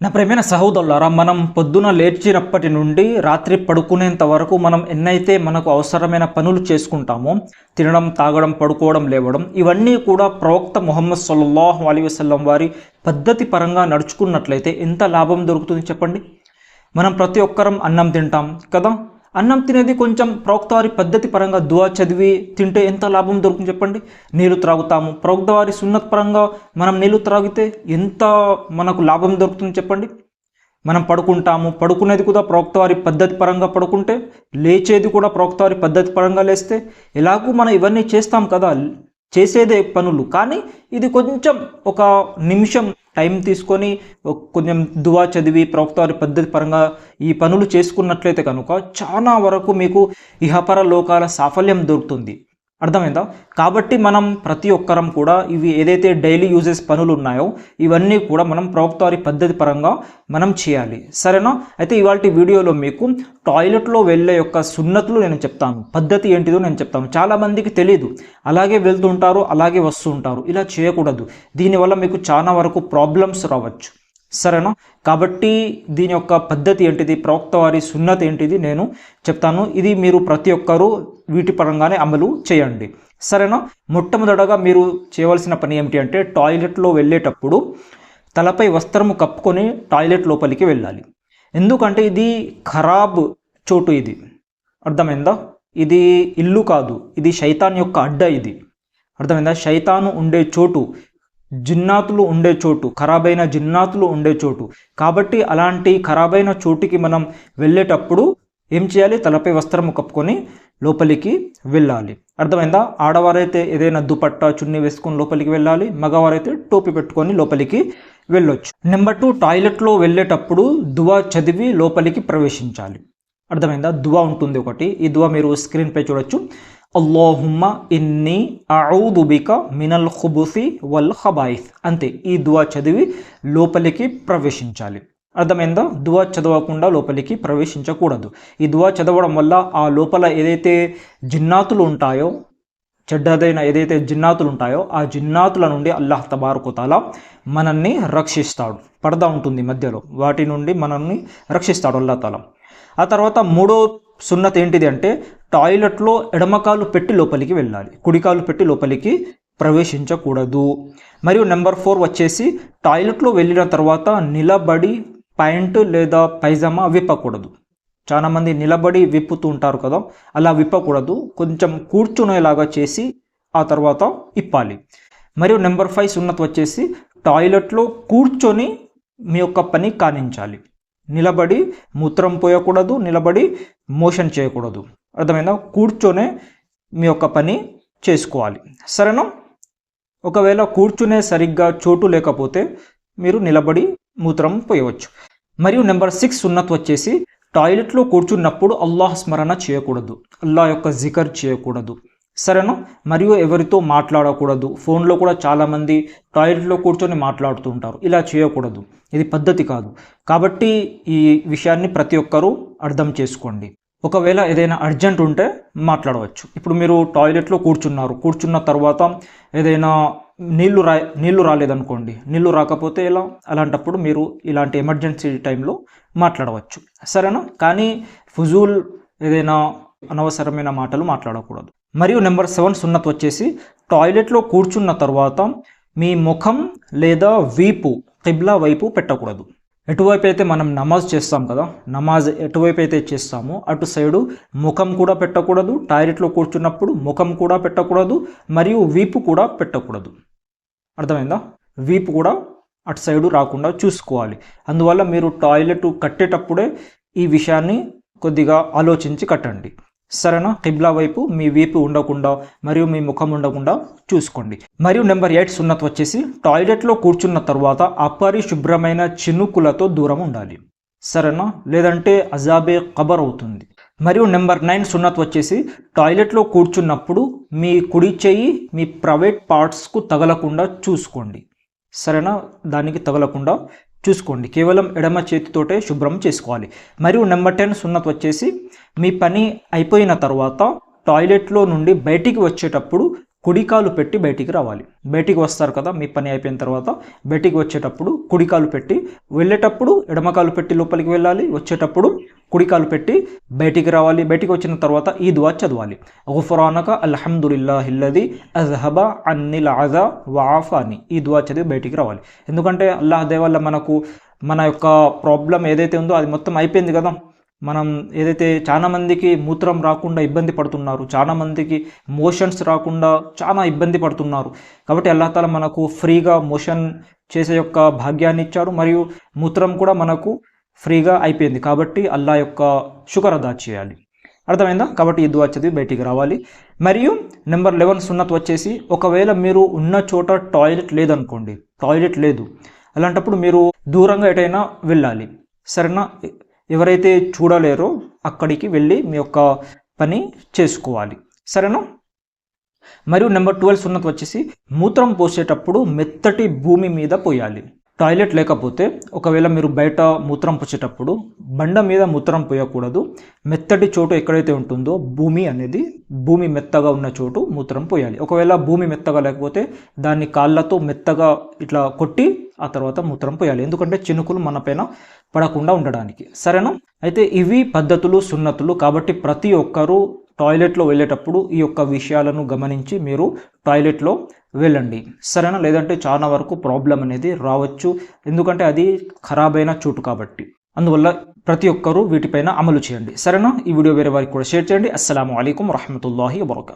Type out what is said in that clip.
నా ప్రేమైన సహోదరులారా మనం పొద్దున లేచినప్పటి నుండి రాత్రి పడుకునేంత వరకు మనం ఎన్నైతే మనకు అవసరమైన పనులు చేసుకుంటామో తినడం తాగడం పడుకోవడం లేవడం ఇవన్నీ కూడా ప్రవక్త ముహమ్మద్ సల్లాహ్ అలీ వసల్లం వారి పద్ధతి పరంగా నడుచుకున్నట్లయితే ఎంత లాభం దొరుకుతుంది చెప్పండి? మనం ప్రతి ఒక్కరం అన్నం తింటాం కదా? అన్నం తినేది కొంచెం ప్రోక్తవారి పద్ధతి పరంగా దువా చదివి తింటే ఎంత లాభం దొరుకుతుంది చెప్పండి? నీళ్ళు త్రాగుతాము. ప్రోక్తవారి సున్నత పరంగా మనం నీళ్ళు త్రాగితే ఎంత మనకు లాభం దొరుకుతుంది చెప్పండి? మనం పడుకుంటాము. పడుకునేది కూడా ప్రోక్తవారి పద్ధతి పరంగా పడుకుంటే లేచేది కూడా ప్రోక్తవారి పద్ధతి పరంగా లేస్తే ఎలాగూ మనం ఇవన్నీ చేస్తాం కదా. చేసేదే పనులు. కానీ ఇది కొంచెం ఒక నిమిషం టైం తీసుకొని కొంచెం దువా చదివి ప్రవక్త పద్ధతి పరంగా ఈ పనులు చేసుకున్నట్లయితే కనుక చాలా వరకు మీకు ఇహపర లోకాల సాఫల్యం దొరుకుతుంది. అర్థమైందా? కాబట్టి మనం ప్రతి ఒక్కరం కూడా ఇవి ఏదైతే డైలీ యూజెస్ పనులు ఉన్నాయో ఇవన్నీ కూడా మనం ప్రభుత్వారి పద్ధతి పరంగా మనం చేయాలి. సరేనా? అయితే ఇవాళ వీడియోలో మీకు టాయిలెట్లో వెళ్ళే యొక్క సున్నతులు నేను చెప్తాను. పద్ధతి ఏంటిదో నేను చెప్తాను. చాలామందికి తెలియదు అలాగే వెళ్తుంటారు అలాగే వస్తుంటారు ఇలా చేయకూడదు. దీనివల్ల మీకు చాలా వరకు ప్రాబ్లమ్స్ రావచ్చు. సరేనా? కాబట్టి దీని యొక్క పద్ధతి ఏంటిది? ప్రవక్త వారి సున్నత ఏంటిది? నేను చెప్తాను. ఇది మీరు ప్రతి ఒక్కరూ వీటి పరంగానే అమలు చేయండి. సరేనా? మొట్టమొదటగా మీరు చేయవలసిన పని ఏమిటి అంటే టాయిలెట్లో వెళ్ళేటప్పుడు తలపై వస్త్రము కప్పుకొని టాయిలెట్ లోపలికి వెళ్ళాలి. ఎందుకంటే ఇది ఖరాబ్ చోటు ఇది. అర్థమైందా? ఇది ఇల్లు కాదు. ఇది శైతాన్ యొక్క అడ్డ ఇది. అర్థమైందా? శైతాను ఉండే చోటు. జిన్నాతులు ఉండే చోటు ఖరాబైన జిన్నాతులు ఉండే చోటు. కాబట్టి అలాంటి ఖరాబైన చోటుకి మనం వెళ్ళేటప్పుడు ఏం చేయాలి? తలపై వస్త్రం కప్పుకొని లోపలికి వెళ్ళాలి. అర్థమైందా? ఆడవారైతే ఏదైనా దుపట్టా చున్నీ వేసుకొని లోపలికి వెళ్ళాలి. మగవారైతే టోపీ పెట్టుకొని లోపలికి వెళ్ళొచ్చు. నెంబర్ టూ టాయిలెట్లో వెళ్ళేటప్పుడు దువా చదివి లోపలికి ప్రవేశించాలి. అర్థమైందా? దువా ఉంటుంది ఒకటి. ఈ దువా మీరు స్క్రీన్పై చూడొచ్చు. అల్లాహుమ్మ ఇన్ని బిక మినల్ ఖుబుసి వల్ ఖబాయిస్ అంతే ఈ దువా చదివి లోపలికి ప్రవేశించాలి. అర్థమైందా? దువా చదవకుండా లోపలికి ప్రవేశించకూడదు. ఈ దువా చదవడం వల్ల ఆ లోపల ఏదైతే జిన్నాతులు ఉంటాయో చెడ్డదైన ఏదైతే జిన్నాతులు ఉంటాయో ఆ జిన్నాతుల నుండి అల్లాహ్ తబారుకుతాలా మనల్ని రక్షిస్తాడు. పడదా ఉంటుంది మధ్యలో. వాటి నుండి మనల్ని రక్షిస్తాడు అల్లాహ తాలా. ఆ తర్వాత మూడో సున్నత ఏంటిది అంటే టాయిలెట్లో ఎడమకాలు పెట్టి లోపలికి వెళ్ళాలి. కుడికాలు పెట్టి లోపలికి ప్రవేశించకూడదు. మరియు నెంబర్ ఫోర్ వచ్చేసి టాయిలెట్లో వెళ్ళిన తర్వాత నిలబడి ప్యాంట్ లేదా పైజామా విప్పకూడదు. చాలామంది నిలబడి విప్పుతూ ఉంటారు కదా అలా విప్పకూడదు. కొంచెం కూర్చునేలాగా చేసి ఆ తర్వాత ఇప్పాలి. మరియు నెంబర్ ఫైవ్ సున్నత వచ్చేసి టాయిలెట్లో కూర్చొని మీ యొక్క పని కానించాలి. నిలబడి మూత్రం పోయకూడదు నిలబడి మోషన్ చేయకూడదు. అర్థమైందా? కూర్చొనే మీ యొక్క పని చేసుకోవాలి. సరేనా ఒకవేళ కూర్చునే సరిగ్గా చోటు లేకపోతే మీరు నిలబడి మూత్రం పోయవచ్చు. మరియు నెంబర్ సిక్స్ ఉన్నత్ వచ్చేసి టాయిలెట్లో కూర్చున్నప్పుడు అల్లాహ్ స్మరణ చేయకూడదు. అల్లాహ్ యొక్క జికర్ చేయకూడదు. సరేనా? మరియు ఎవరితో మాట్లాడకూడదు? ఫోన్లో కూడా చాలామంది టాయిలెట్లో కూర్చొని మాట్లాడుతూ ఉంటారు. ఇలా చేయకూడదు. ఇది పద్ధతి కాదు. కాబట్టి ఈ విషయాన్ని ప్రతి ఒక్కరూ అర్థం చేసుకోండి. ఒకవేళ ఏదైనా అర్జెంట్ ఉంటే మాట్లాడవచ్చు. ఇప్పుడు మీరు టాయిలెట్లో కూర్చున్నారు. కూర్చున్న తర్వాత ఏదైనా నీళ్ళు రా నీళ్ళు రాలేదనుకోండి. నీళ్ళు రాకపోతే ఎలా? అలాంటప్పుడు మీరు ఇలాంటి ఎమర్జెన్సీ టైంలో మాట్లాడవచ్చు. సరేనా? కానీ ఫుజూల్ ఏదైనా అనవసరమైన మాటలు మాట్లాడకూడదు. మరియు నెంబర్ సెవెన్ సున్నత్ వచ్చేసి టాయిలెట్లో కూర్చున్న తర్వాత మీ ముఖం లేదా వీపు కిబ్లా వైపు పెట్టకూడదు. ఎటువైపు అయితే మనం నమాజ్ చేస్తాం కదా నమాజ్ ఎటువైపు అయితే చేస్తామో అటు సైడు ముఖం కూడా పెట్టకూడదు టాయిలెట్లో కూర్చున్నప్పుడు ముఖం కూడా పెట్టకూడదు మరియు వీపు కూడా పెట్టకూడదు. అర్థమైందా? వీపు కూడా అటు సైడు రాకుండా చూసుకోవాలి. అందువల్ల మీరు టాయిలెట్ కట్టేటప్పుడే ఈ విషయాన్ని కొద్దిగా ఆలోచించి కట్టండి. సరేనా కిబ్లా వైపు మీ వీపు ఉండకుండా మరియు మీ ముఖం ఉండకుండా చూసుకోండి. మరియు నెంబర్ ఎయిట్ సున్నత్ వచ్చేసి టాయిలెట్లో కూర్చున్న తర్వాత అపరిశుభ్రమైన చినుకులతో దూరం ఉండాలి. సరేనా లేదంటే అజాబే కబర్ అవుతుంది. మరియు నెంబర్ నైన్ సున్నత్ వచ్చేసి టాయిలెట్లో కూర్చున్నప్పుడు మీ కుడి చెయ్యి మీ ప్రైవేట్ పార్ట్స్కు తగలకుండా చూసుకోండి. సరేనా దానికి తగలకుండా చూసుకోండి. కేవలం ఎడమ చేతితోటే శుభ్రం చేసుకోవాలి. మరియు నెంబర్ టెన్ సున్నత్ వచ్చేసి మీ పని అయిపోయిన తర్వాత టాయిలెట్లో నుండి బయటికి వచ్చేటప్పుడు కుడికాలు పెట్టి బయటికి రావాలి. బయటికి వస్తారు కదా మీ పని అయిపోయిన తర్వాత బయటికి వచ్చేటప్పుడు కుడికాలు పెట్టి వెళ్ళేటప్పుడు ఎడమకాలు పెట్టి లోపలికి వెళ్ళాలి వచ్చేటప్పుడు కుడికాలు పెట్టి బయటికి రావాలి బయటికి వచ్చిన తర్వాత ఈ దువా చదవాలి. గుఫరానక అల్హమ్దుల్లాహిల్లది అజ్హబా అన్నిల్ అజా వాఫాని. ఈ దువా చదివి బయటికి రావాలి. ఎందుకంటే అల్లాహ్ దేవల్ల మనకు మన యొక్క ప్రాబ్లం ఏదైతే ఉందో అది మొత్తం అయిపోయింది కదా. మనం ఏదైతే చాలామందికి మూత్రం రాకుండా ఇబ్బంది పడుతున్నారు చాలా మందికి మోషన్స్ రాకుండా చాలా ఇబ్బంది పడుతున్నారు. కాబట్టి అల్లాహ్ మనకు ఫ్రీగా మోషన్ చేసే యొక్క భాగ్యాన్ని ఇచ్చాడు మరియు మూత్రం కూడా మనకు ఫ్రీగా అయిపోయింది కాబట్టి అల్లా యొక్క షుగర్ అదా చేయాలి. అర్థమైందా? కాబట్టి ఈ దువా చదివి బయటికి రావాలి. మరియు నెంబర్ లెవెన్ సున్నత్ వచ్చేసి ఒకవేళ మీరు ఉన్న చోట టాయిలెట్ లేదనుకోండి టాయిలెట్ లేదు అలాంటప్పుడు మీరు దూరంగా ఎటైనా వెళ్ళాలి. సరేనా? ఎవరైతే చూడలేరో అక్కడికి వెళ్ళి మీ యొక్క పని చేసుకోవాలి. సరేనా? మరియు నెంబర్ ట్వెల్వ్ సున్నత వచ్చేసి మూత్రం పోసేటప్పుడు మెత్తటి భూమి మీద పోయాలి. టాయిలెట్ లేకపోతే ఒకవేళ మీరు బయట మూత్రం పుచ్చేటప్పుడు బండ మీద మూత్రం పోయకూడదు. మెత్తటి చోటు ఎక్కడైతే ఉంటుందో భూమి అనేది భూమి మెత్తగా ఉన్న చోటు మూత్రం పోయాలి. ఒకవేళ భూమి మెత్తగా లేకపోతే దాన్ని కాళ్ళతో మెత్తగా ఇట్లా కొట్టి ఆ తర్వాత మూత్రం పోయాలి. ఎందుకంటే చినుకులు మన పైన పడకుండా ఉండడానికి. సరేనా? అయితే ఇవి పద్ధతులు సున్నతులు కాబట్టి ప్రతి ఒక్కరూ టాయిలెట్లో వెళ్ళేటప్పుడు ఈ యొక్క విషయాలను గమనించి మీరు టాయిలెట్లో వెళ్ళండి. సరేనా? లేదంటే చాలా వరకు ప్రాబ్లం అనేది రావచ్చు. ఎందుకంటే అది ఖరాబ్ అయిన చోటు కాబట్టి. అందువల్ల ప్రతి ఒక్కరూ వీటిపైన అమలు చేయండి. సరేనా? ఈ వీడియో వేరే వారికి కూడా షేర్ చేయండి. అస్సలం అయికం వరహమూల వబర్కాతు.